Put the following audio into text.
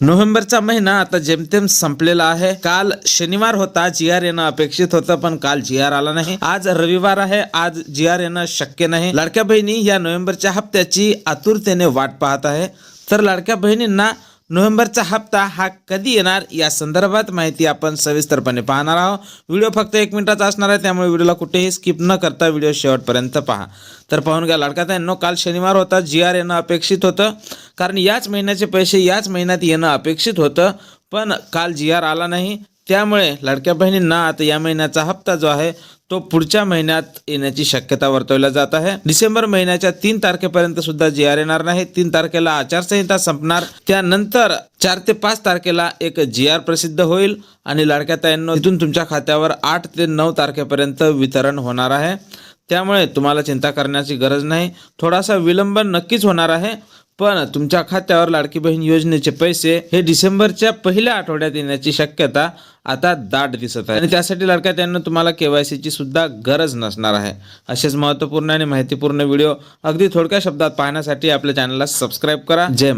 नोव्हेंबरचा महिना आता जेमतेम संपलेला आहे. काल शनिवार होता जी आर येणं अपेक्षित होतं पण काल जी आर आला नाही. आज रविवार आहे आज जी आर येणं शक्य नाही. लाडक्या बहिणी या नोव्हेंबरच्या हप्त्याची आतुरतेने वाट पाहत आहे. तर लाडक्या बहिणींना नोव्हेंबरचा हप्ता हा कधी येणार या संदर्भात माहिती आपण सविस्तरपणे पाहणार आहोत. व्हिडिओ फक्त एक मिनिटाचा असणार आहे त्यामुळे व्हिडिओला कुठेही स्किप न करता व्हिडिओ शेवटपर्यंत पहा. तर पाहून घ्या लाडक्यातांनो काल शनिवार होता जी आर येणं अपेक्षित होतं. कारण याच महिन्याचे पैसे याच महिन्यात येणं अपेक्षित होतं पण काल जी आर आला नाही. त्यामुळे लाडक्या बहिणींना आता या महिन्याचा हप्ता जो आहे तो पुढच्या महिन्यात येण्याची शक्यता वर्तवल्या जात आहे. डिसेंबर महिन्याच्या तीन तारखेपर्यंत सुद्धा जी आर येणार नाही. तीन तारखेला आचारसंहिता संपणार. त्यानंतर चार ते पाच तारखेला एक जी आर प्रसिद्ध होईल आणि लाडक्या ताईंनो इथून तुमच्या खात्यावर आठ ते नऊ तारखेपर्यंत वितरण होणार आहे. त्यामुळे तुम्हाला चिंता करण्याची गरज नाही. थोडासा विलंब नक्कीच होणार आहे. पण तुमच्या खात्यावर लाडकी बहीण योजनेचे पैसे हे डिसेंबरच्या पहिल्या आठवड्यात येण्याची शक्यता आता दाट दिसत आहे. आणि त्यासाठी लाडक्या त्यांना तुम्हाला केवायसीची सुद्धा गरज नसणार आहे. असेच महत्त्वपूर्ण आणि माहितीपूर्ण व्हिडिओ अगदी थोडक्या शब्दात पाहण्यासाठी आपल्या चॅनलला सबस्क्राईब करा. जय